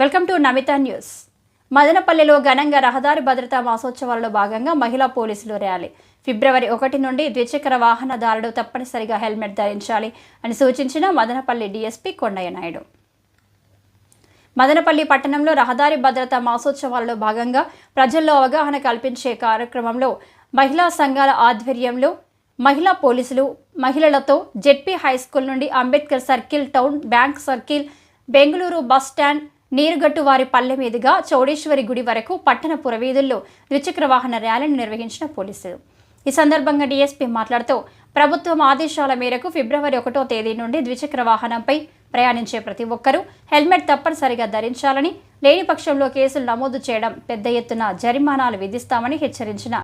Welcome to Namitha news. మదనపల్లిలో ఘనంగా రహదారి భద్రతా మాసోత్సవాలలో భాగంగా మహిళా పోలీసులు ర్యాలీ. ఫిబ్రవరి ఒకటి నుండి ద్విచక్ర వాహనదారుడు తప్పనిసరిగా హెల్మెట్ ధరించాలి అని సూచించిన మదనపల్లి డీఎస్పీ కొండయ్య నాయుడు. మదనపల్లి పట్టణంలో రహదారి భద్రతా మాసోత్సవాలలో భాగంగా ప్రజల్లో అవగాహన కల్పించే కార్యక్రమంలో మహిళా సంఘాల ఆధ్వర్యంలో మహిళా పోలీసులు మహిళలతో జెడ్పీ హై స్కూల్ నుండి Ambedkar circle town bank circle Bengaluru bus stand Neerugattu Vari Palle మీదుగా చౌడేశ్వరి గుడి వరకు పట్టణ పురవీధుల్లో ద్విచక్ర వాహన ర్యాలీని నిర్వహించిన పోలీసులు. ఈ సందర్భంగా డీఎస్పీ మాట్లాడుతూ ప్రభుత్వం ఆదేశాల మేరకు ఫిబ్రవరి ఒకటో తేదీ నుండి ద్విచక్ర వాహనంపై ప్రయాణించే ప్రతి ఒక్కరూ హెల్మెట్ తప్పనిసరిగా ధరించాలని లేని పక్షంలో కేసులు నమోదు చేయడం పెద్ద ఎత్తున జరిమానాలు విధిస్తామని హెచ్చరించిన.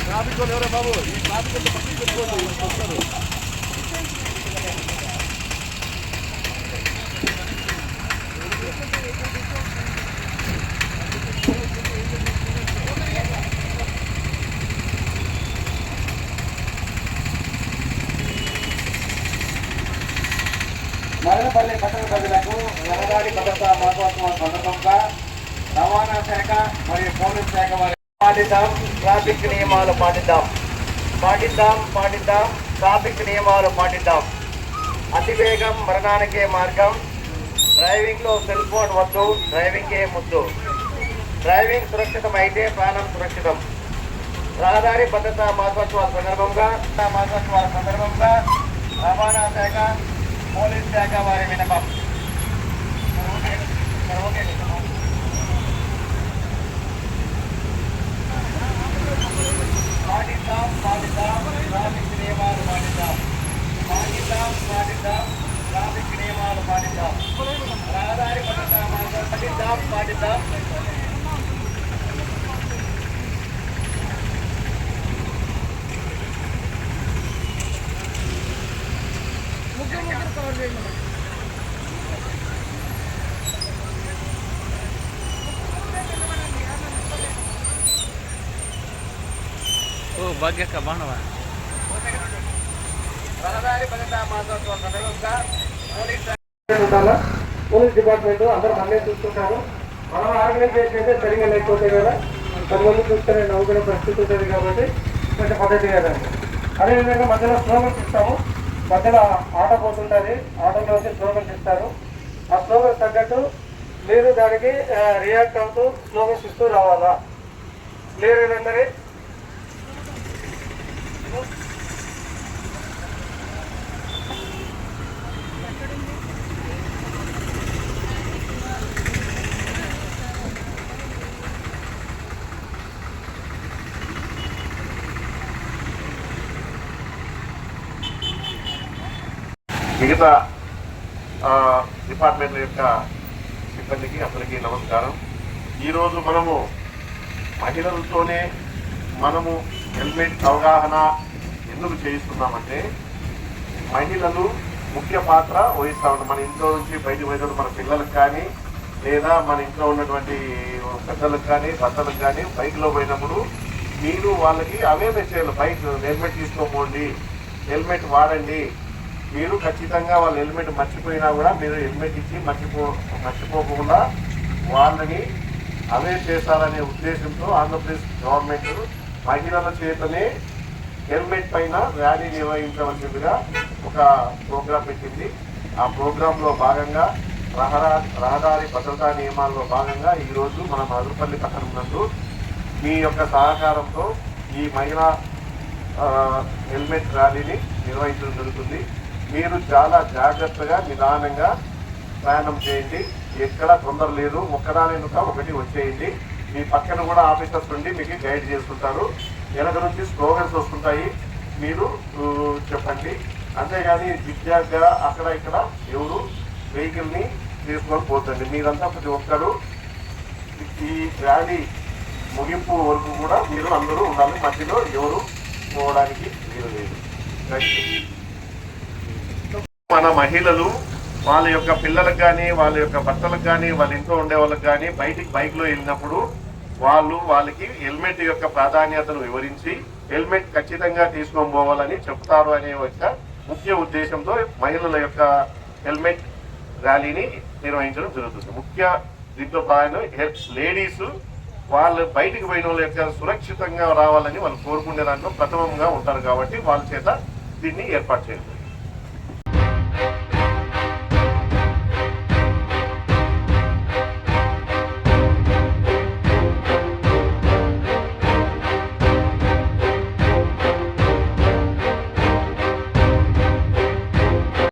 ట్రాఫిక్ వాళ్ళు ఎవరో బాబు? ఈ ట్రాఫిక్ పక్కన పెట్టుకోండి మదనపల్లి పట్టణ ప్రజలకు రహదారి భద్రత మహోత్సవం సందర్భంగా రవాణా శాఖ మరియు పోలీస్ శాఖ వారి పాటిద్దాం ట్రాఫిక్ నియమాలు పాటిద్దాం. పాటిద్దాం పాటిద్దాం ట్రాఫిక్ నియమాలు పాటిద్దాం. అతివేగం మరణానికే మార్గం. డ్రైవింగ్లో సెల్ ఫోన్ వద్దు డ్రైవింగ్ ఏ ముద్దు. డ్రైవింగ్ సురక్షితం అయితే ప్రాణం సురక్షితం. రహదారి భద్రతా మాసోత్సవాల సందర్భంగా మాసోత్సవాల సందర్భంగా రవాణా శాఖ పోలీస్ శాఖ వారి వినపం. పాటిద్దాం పాటిద్దాం ట్రాఫిక్ నియమాలు పాటిద్దాం పాటిద్దాం పాటిద్దాం ట్రాఫిక్ నియమాలు పాటిద్దాం రహదారి భద్రతా మాసోత్సవం పాటిద్దాం పాటిద్దాం ఓ భాగ్యక్క బాణవ పోలీస్ డిపార్ట్మెంట్ అందరూ మనమే చూస్తుంటారు. మనం ఆర్గనైజేషన్ అయితే సరిగా లేకపోతే కదా కొంతమంది మంది చూస్తేనే నవ్వుకునే పరిస్థితి ఉంటుంది కాబట్టి కొంచెం పద్ధతి కదండి అదేవిధంగా మధ్యలో స్లోగన్స్ ఇస్తాము. మధ్యలో ఆటో పోతుంటుంది. ఆటోలో వచ్చి స్లోగన్స్ ఇస్తారు ఆ స్లోగన్స్ తగ్గట్టు మీరు దానికి రియాక్ట్ అవుతూ స్లోగన్స్ ఇస్తూ రావాలా? క్లియర్ ఏదందరి మిగతా డిపార్ట్మెంట్ల యొక్క సిబ్బందికి అందరికీ నమస్కారం. ఈరోజు మనము మహిళలతోనే మనము హెల్మెట్ అవగాహన ఎందుకు చేయిస్తున్నామంటే మహిళలు ముఖ్య పాత్ర వహిస్తూ ఉంటారు. మన ఇంట్లో నుంచి బయట పోయినప్పుడు మన పిల్లలకు కానీ లేదా మన ఇంట్లో ఉన్నటువంటి పెద్దలకు కానీ భర్తలకు కానీ బైక్లో పోయినప్పుడు మీరు వాళ్ళకి అవేర్నెస్ చేయాలి బైక్ హెల్మెట్ తీసుకోపోండి హెల్మెట్ వాడండి మీరు ఖచ్చితంగా వాళ్ళ హెల్మెట్ మర్చిపోయినా కూడా మీరు హెల్మెట్ ఇచ్చి మర్చిపో మర్చిపోకుండా వాళ్ళని అవేర్ చేస్తారనే ఉద్దేశంతో ఆంధ్రప్రదేశ్ గవర్నమెంట్ మహిళల చేతనే హెల్మెట్ పైన ర్యాలీ నిర్వహించవలసిందిగా ఒక ప్రోగ్రాం పెట్టింది. ఆ ప్రోగ్రాంలో భాగంగా రహదా రహదారి భద్రతా నియమాల్లో భాగంగా ఈరోజు మన మధుపల్లి పట్టణం నందు మీ యొక్క సహకారంతో ఈ మహిళా హెల్మెట్ ర్యాలీని నిర్వహించడం జరుగుతుంది. మీరు చాలా జాగ్రత్తగా నిదానంగా ప్రయాణం చేయండి. ఎక్కడ తొందర లేదు. ఒక్కదానిక ఒకటి వచ్చేయండి. మీ పక్కన కూడా ఆఫీసర్స్ నుండి మీకు గైడ్ చేస్తుంటారు. వెనక నుంచి స్లోగన్స్ వస్తుంటాయి. మీరు చెప్పండి. అంతేగాని జిగ్జాగ్గా అక్కడ ఇక్కడ ఎవరు వెహికల్ని తీసుకొని పోతుంది మీరంతా ప్రతి ఒక్కరు ఈ ర్యాలీ ముగింపు వరకు కూడా మీరు అందరూ ఉండాలి. మధ్యలో ఎవరు పోవడానికి వీలు లేదు. థ్యాంక్ యూ మన మహిళలు వాళ్ళ యొక్క పిల్లలకు కానీ వాళ్ళ యొక్క భర్తలకు కానీ వాళ్ళ ఇంట్లో ఉండే వాళ్ళకి కానీ బయటికి బైక్లో వెళ్ళినప్పుడు వాళ్ళు వాళ్ళకి హెల్మెట్ యొక్క ప్రాధాన్యతను వివరించి హెల్మెట్ ఖచ్చితంగా తీసుకొని పోవాలని చెప్తారు అనే ఒక ముఖ్య ఉద్దేశంతో మహిళల యొక్క హెల్మెట్ ర్యాలీని నిర్వహించడం జరుగుతుంది. ముఖ్య దీంతో భాగంగా లేడీస్ వాళ్ళు బయటికి పోయిన వాళ్ళ యొక్క సురక్షితంగా రావాలని వాళ్ళు కోరుకునే దాంట్లో ప్రథమంగా ఉంటారు కాబట్టి వాళ్ళ చేత దీన్ని ఏర్పాటు చేయాలి